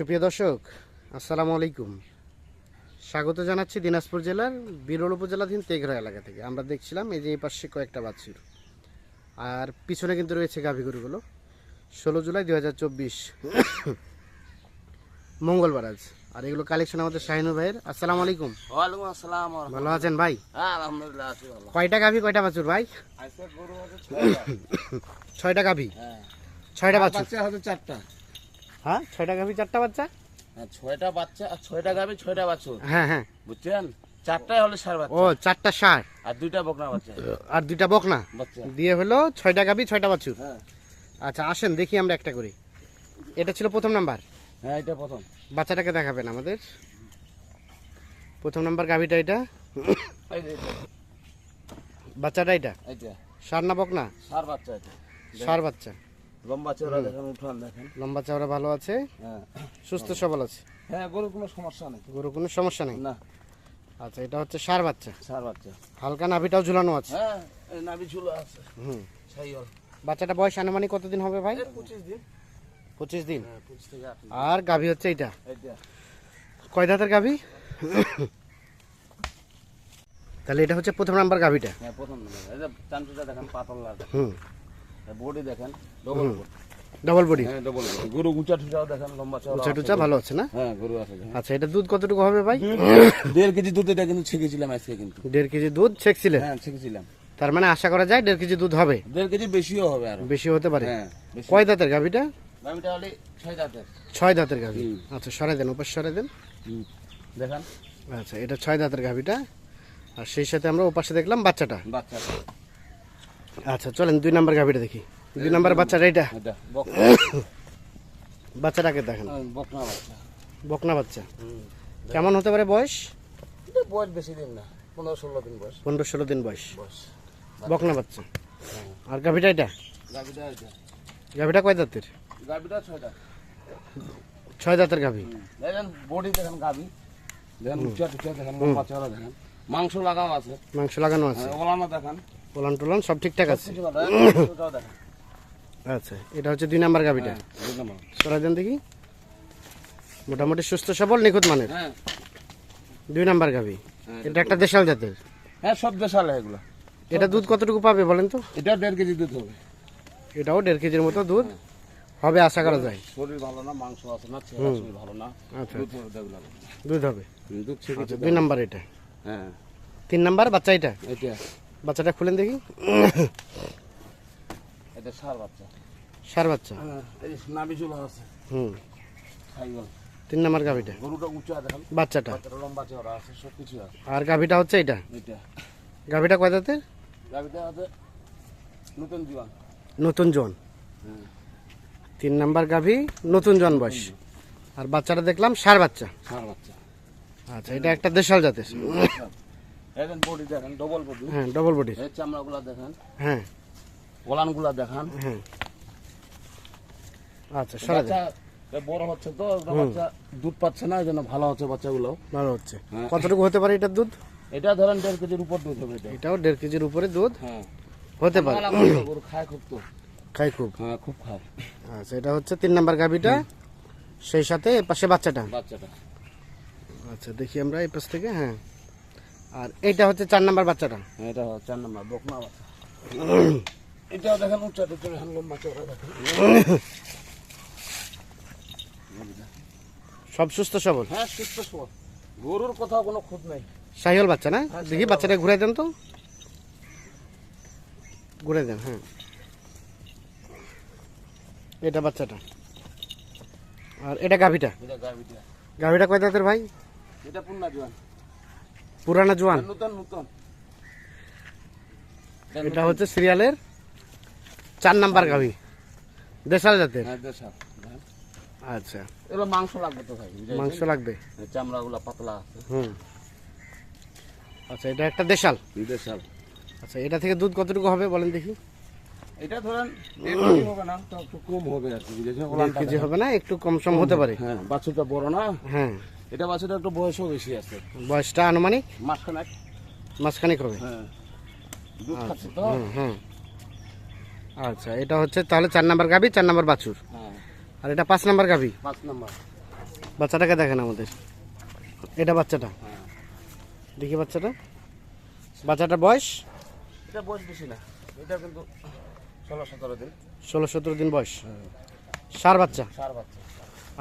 সুপ্রিয় দর্শক আসসালামু আলাইকুম। স্বাগত জানাচ্ছি দিনাজপুর জেলার বিরল উপজেলাধীন তেঘরা এলাকা থেকে। আমরা দেখছিলাম এই যে এই পাশে কয়েকটা বাছুর। আর পিছনে কিন্তু রয়েছে গাভী গরুগুলো। ষোলো জুলাই দু হাজার চব্বিশ মঙ্গলবার আজ। আর এগুলো কালেকশন আমাদের শাহিনু ভাইয়ের। আসসালামু আলাইকুম। ওয়ালাইকুম আসসালাম ভালো আছেন ভাই? হ্যাঁ আলহামদুলিল্লাহ আছি ভালো। কয়টা গাভী কয়টা বাছুর ভাই? ছয়টা। গাভী। হ্যাঁ। ছয়টা বাছুর। চারটা। হ্যাঁ ছয়টা গাভী চারটা বাচ্চা? হ্যাঁ ছয়টা বাচ্চা আর ছয়টা গাবি ছয়টা বাছুর। হ্যাঁ হ্যাঁ। বুঝছেন? হলে সার ও বাচ্চা চারটা সার? আর দুইটা বকনা বাচ্চা। আর দুইটা বকনা? বাচ্চা। দিয়ে হলো ছয়টা গাভী ছয়টা বাছুর। হ্যাঁ। আচ্ছা আসেন দেখি আমরা একটা করি। এটা ছিল প্রথম নাম্বার। হ্যাঁ এটা প্রথম। বাচ্চাটাকে দেখাবেন আমাদের। প্রথম নাম্বার গাভীটা এটা। বাচ্চাটা এটা? সার না বকনা? সার বাচ্চা এটা। সার বাচ্চা। লম্বা চওড়া দেখেন উঠান দেখেন। লম্বা চওড়া ভালো আছে? হ্যাঁ। সুস্থ সবল আছে? হ্যাঁ গরুর কোনো সমস্যা নেই। গরু কোনো সমস্যা নেই? না। আচ্ছা এটা হচ্ছে সার বাচ্চা। সার বাচ্চা। হালকা নাভিটাও ঝুলানো আছে? হ্যাঁ নাভি ঝুলো আছে। হুম। সেই বাচ্চাটা বয়স আনুমানিক কতদিন হবে ভাই? পঁচিশ দিন। পঁচিশ দিন? হ্যাঁ। আর গাভী হচ্ছে এটা কয় দাঁতের গাভী? তাহলে এটা হচ্ছে প্রথম নাম্বার গাভীটা? হ্যাঁ প্রথম নম্বর। দেখেন পাতলা হুম। বডি দেখেন ডবল ডবল বডি হ্যাঁ ডবল বডি গরু উঁচা টুচাও দেখেন লম্বা চওড়া উঁচা টুচা ভালো আছে না? হ্যাঁ গরু আছে আচ্ছা এটা দুধ কতটুকু হবে ভাই? দেড় কেজি দুধ এটা কিন্তু ছেঁকেছিলাম আজকে কিন্তু। দেড় কেজি দুধ ছেকছিলেন হ্যাঁ ছেঁকেছিলাম। তার মানে আশা করা যায় দেড় কেজি দুধ হবে? দেড় কেজি বেশিও হবে আরও। বেশি হতে পারে? হ্যাঁ কয় দাঁতের গাভীটা? হলে ছয় দাঁতের। ছয় দাঁতের গাভী। আচ্ছা সরাই দেন ওপাশ সরাই দেন। হুম। দেখেন। আচ্ছা এটা ছয় দাঁতের গাভীটা। আর সেই সাথে আমরা ওপাশে দেখলাম বাচ্চাটা। বাচ্চা আচ্ছা চলেন দুই নাম্বার গাভীটা দেখি। দুই নাম্বার বাচ্চাটা এটা? বাচ্চাটাকে দেখেন। হ্যাঁ, বকনা বাচ্চা। কেমন হতে পারে বয়স? বয়স বেশি দিন না পনেরো ষোলো দিন বয়স। পনেরো ষোলো দিন বয়স। বকনা বাচ্চা। আর গাভীটা এটা? গাভিটা কয় দাঁতের? গাভিটা ছয় দাঁত। ছয় দাঁতের গাভী। দেখেন বডি দেখেন গাভি। দেখেন উঁচা টুচা দেখেন। মাংস লাগানো আছে। মাংস লাগানো আছে। হ্যাঁ, ওলানো দেখেন। পোলান টোলান সব ঠিকঠাক আছে। দেখেন আচ্ছা এটা হচ্ছে দুই নাম্বার গাভীটা হ্যাঁ। সরাই দেন দেখি। মোটামুটি সুস্থ সবল নিখুঁত মানের। হ্যাঁ। দুই নাম্বার গাভী হ্যাঁ, এটা একটা দেশাল জাতের। হ্যাঁ সব দেশাল এগুলো। এটা দুধ কতটুকু পাবে বলেন তো? এটা দেড় কেজি দুধ হবে। এটাও দেড় কেজির মতো দুধ হবে আশা করা যায়। শরীর ভালো না মাংস আছে না শরীর ভালো না আচ্ছা দুধ হবে দুধ হবে। দুধ আচ্ছা দুই নাম্বার এটা। হ্যাঁ। তিন নাম্বার বাচ্চা এটা? এটা। বাচ্চাটা খুলেন দেখি। এটা সার বাচ্চা। সার বাচ্চা। হ্যাঁ এই নাবি চুলা আছে। হুম। তিন নাম্বার গাভীটা। গরুটা উঁচা বাচ্চাটা। বাচ্চাটা লম্বা চওড়া আছে সব কিছু আছে। আর গাভীটা হচ্ছে এটা এটা গাভীটা কয় দাঁতের গাভিটা আছে নতুন জীবন নতুন জন হ্যাঁ তিন নাম্বার গাভী নতুন জন বয়স। আর বাচ্চাটা দেখলাম সার বাচ্চা। সার বাচ্চা। আচ্ছা এটা একটা দেশাল জাতের। বডি দেখেন ডবল বডি হ্যাঁ ডবল বডির এই চামড়াগুলা দেখেন। হ্যাঁ। ওলানগুলা দেখেন। হ্যাঁ। আচ্ছা সরে বড় হচ্ছে তো বাচ্চা দুধ পাচ্ছে না এই জন্য ভালো হচ্ছে বাচ্চাগুলো। ভালো হচ্ছে। হ্যাঁ। কতটুকু হতে পারে এটার দুধ? এটা ধরেন দেড় কেজির উপর দুধ হবে এটাও দেড় কেজির উপরে দুধ? হ্যাঁ। হতে পারে। খায় খুব তো। খুব? হ্যাঁ খুব খায়। আচ্ছা এটা হচ্ছে তিন নাম্বার গাভীটা। সেই সাথে পাশে বাচ্চাটা। বাচ্চাটা। আচ্ছা দেখি আমরা এই পাশ থেকে হ্যাঁ। আর এইটা হচ্ছে চার নাম্বার বাচ্চাটা। হ্যাঁ, এটা হচ্ছে চার নম্বর বকনা বাচ্চা। এটাও দেখেন উচ্চা টুচ্চা দেখেন লম্বা দেখেন। সব সুস্থ সবল? হ্যাঁ সুস্থ সবল। গরুর কোথাও কোনো খুঁত নেই। সাহিওল বাচ্চা না? দেখি বাচ্চাটা ঘুরাই দেন তো। ঘুরাই দেন হ্যাঁ। এটা বাচ্চাটা। আর এটা গাভীটা? এটা গাভিটা। গাভীটা কয় দাঁতের ভাই? এটা পুন্না জোয়ান। পুরানা জোয়ান। এটা হচ্ছে সিরিয়ালের চার নাম্বার গাভী। দেশাল জাতের। হ্যাঁ আচ্ছা। এগুলো মাংস লাগবে তো ভাই মাংস লাগবে। চামড়াগুলো পাতলা হুম। আচ্ছা এটা একটা দেশাল। দেশাল। আচ্ছা এটা থেকে দুধ কতটুকু হবে বলেন দেখি। এটা ধরেন হবে না একটু কম হবে আর কি কেজি হবে না একটু কম সম হতে পারে। হ্যাঁ বাছুরটা বড় না? হ্যাঁ। এটা বাছুরটা একটু বয়সও বেশি আছে। বয়সটা আনুমানিক? মাসখানেক। মাসখানিক হবে। হ্যাঁ। দুধ খাচ্ছে তো? হুম হুম। আচ্ছা এটা হচ্ছে তাহলে চার নাম্বার গাভী চার নাম্বার বাছুর। হ্যাঁ। আর এটা পাঁচ নাম্বার গাভী? পাঁচ নম্বর। বাচ্চাটাকে দেখেন আমাদের। এটা বাচ্চাটা? হ্যাঁ। দেখি বাচ্চাটা। বাচ্চাটার বয়স? এটা বয়স বেশি না। এটা কিন্তু ষোলো সতেরো দিন। ষোলো সতেরো দিন বয়স। সার বাচ্চা? সার বাচ্চা।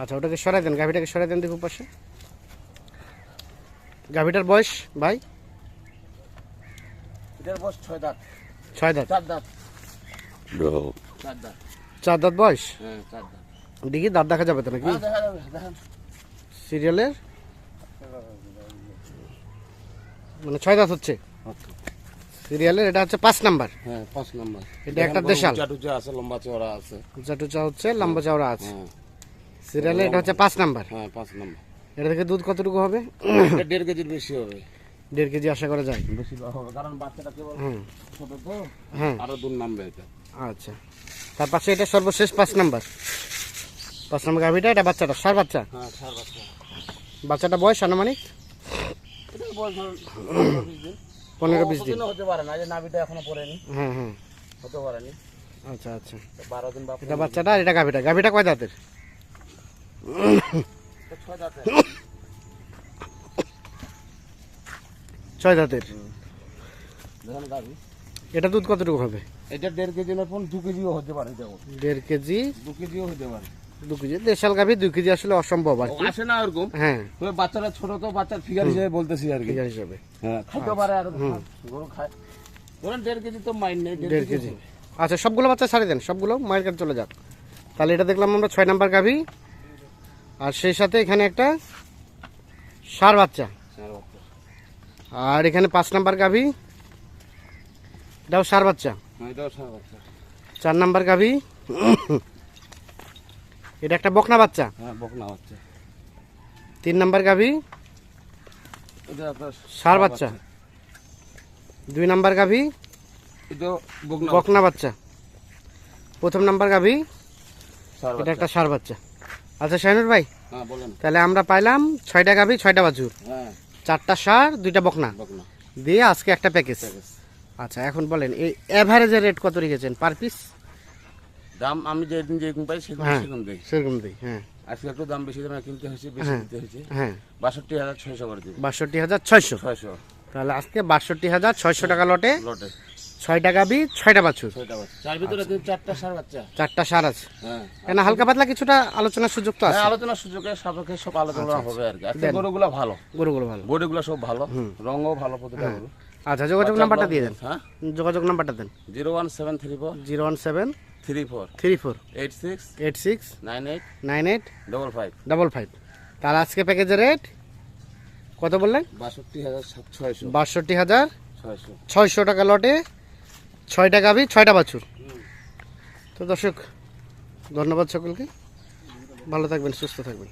আচ্ছা ওটাকে সরাই দেন গাভিটাকে সরাই দেন দেখুন পাশে গাভিটার বয়স ভাই? এটার বয়স ছয় দাঁত। ছয় দাঁত? চার দাঁত। চার দাঁত। চার দাঁত বয়স? হ্যাঁ চার দাঁত। দেখি দাঁত দেখা যাবে তো নাকি? হ্যাঁ, সিরিয়ালের? মানে ছয় দাঁত হচ্ছে? সিরিয়ালের এটা হচ্ছে পাঁচ নাম্বার। হ্যাঁ পাঁচ নম্বর। এটা একটা দেশাল। উঁচা টুচা আছে লম্বা চওড়া আছে। হচ্ছে লম্বা চওড়া আছে। হ্যাঁ। সিরিয়ালের এটা হচ্ছে পাঁচ নাম্বার। হ্যাঁ পাঁচ নম্বর। এটা থেকে দুধ কতটুকু হবে? এটা দেড় কেজির বেশি হবে। দেড় কেজি আশা করা যায়। বেশি হবে কারণ বাচ্চাটা কেবল ছোট তো হ্যাঁ। আরও দুধ নামবে এটা। আচ্ছা। তার পাশে এটা সর্বশেষ পাঁচ নাম্বার। পাঁচ নাম্বার গাভিটা এটা বাচ্চাটা সার বাচ্চা? হ্যাঁ সার বাচ্চা। বাচ্চাটা বয়স আনুমানিক? এটা বয়স ধরুন পনেরো বিশ দিন। হতে পারে না যে নাভিটা এখনও পড়েনি। হ্যাঁ হ্যাঁ। হতে পারেনি। আচ্ছা আচ্ছা। বারো দিন এটা বাচ্চাটা আর এটা গাভিটা। গাভিটা কয় দাঁতের? ছয় দাঁতে দাঁতের? এটা দুধ কতটুকু হবে? এটা দেড় কেজি না দু কেজিও হতে পারে দেড় কেজি? দু কেজিও হতে পারে। দু কেজি? দেশাল গাভি দুই কেজি আসলে অসম্ভব আর কি। আসে না ওরকম। হ্যাঁ। তবে বাচ্চারা ছোট তো বাচ্চার ফিগার হিসেবে বলতেছি আর কি। ফিগার হিসাবে। হ্যাঁ খাইতে পারে আর গরু খায়। ধরেন দেড় কেজি তো মাইন নেই দেড় কেজি আচ্ছা সবগুলো বাচ্চা ছাড়ে দেন সবগুলো মায়ের কাছে চলে যাক তাহলে এটা দেখলাম আমরা ছয় নাম্বার গাভি। আর সেই সাথে এখানে একটা সার বাচ্চা। আর এখানে পাঁচ নাম্বার গাভি এটাও সার বাচ্চা। চার নাম্বার গাভি এটা একটা বকনা বাচ্চা। হ্যাঁ বকনা বাচ্চা। তিন নাম্বার গাভি সার বাচ্চা। দুই নাম্বার গাভি বকনা বাচ্চা। প্রথম নাম্বার গাভি এটা একটা সার বাচ্চা। আচ্ছা শাহিনুর ভাই। হ্যাঁ বলেন। তাহলে আমরা পাইলাম ছয়টা গাভি ছয়টা বাছুর। হ্যাঁ। চারটা সার দুইটা বকনা। বকনা। দিয়ে আজকে একটা প্যাকেজ আচ্ছা এখন বলেন এই অ্যাভারেজের রেট কত রেখেছেন? পার পিস দাম আমি যেদিন যেরকম পাই সেরকম হ্যাঁ। সেরকম দিই। সেরকম দিই হ্যাঁ। আজকে একটু দাম বেশি দামে কিনতে হয়েছে বেশি। কিনতে হয়েছে। হ্যাঁ। বাষট্টি হাজার ছয়শো করে দিবি। বাষট্টি হাজার ছয়শো। ছয়শো। তাহলে আজকে বাষট্টি হাজার ছয়শো টাকা লটে। লটে। ছয়টা গাভি ছয়টা বাছুর। বাচ্চা ভিতরে আচ্ছা। চারটা সার বাচ্চা। চারটা সার আছে। হ্যাঁ। কেন হালকা পাতলা কিছুটা আলোচনার সুযোগ তো আছে? হ্যাঁ আলোচনার সুযোগে সাপেক্ষে সব আলোচনা হবে আর কি। আজকে গরুগুলো ভালো? গরুগুলো ভালো। বডিগুলো সব ভালো? রঙও ভালো প্রতিটা গরু। আচ্ছা যোগাযোগ নাম্বারটা দিয়ে দেন। হ্যাঁ? যোগাযোগ নাম্বারটা দেন। Zero one seven three four. Zero one seven three four. Three four. Eight six. Eight six. Nine eight. Nine eight. Double five. Double five. তাহলে আজকে প্যাকেজের রেট? কত বললেন? বাষট্টি হাজার ছয়শো। বাষট্টি হাজার ছয়শো। ছয়শো টাকা লটে। ছয়টা গাভি ছয়টা বাছুর। তো দর্শক ধন্যবাদ সকলকে। ভালো থাকবেন সুস্থ থাকবেন।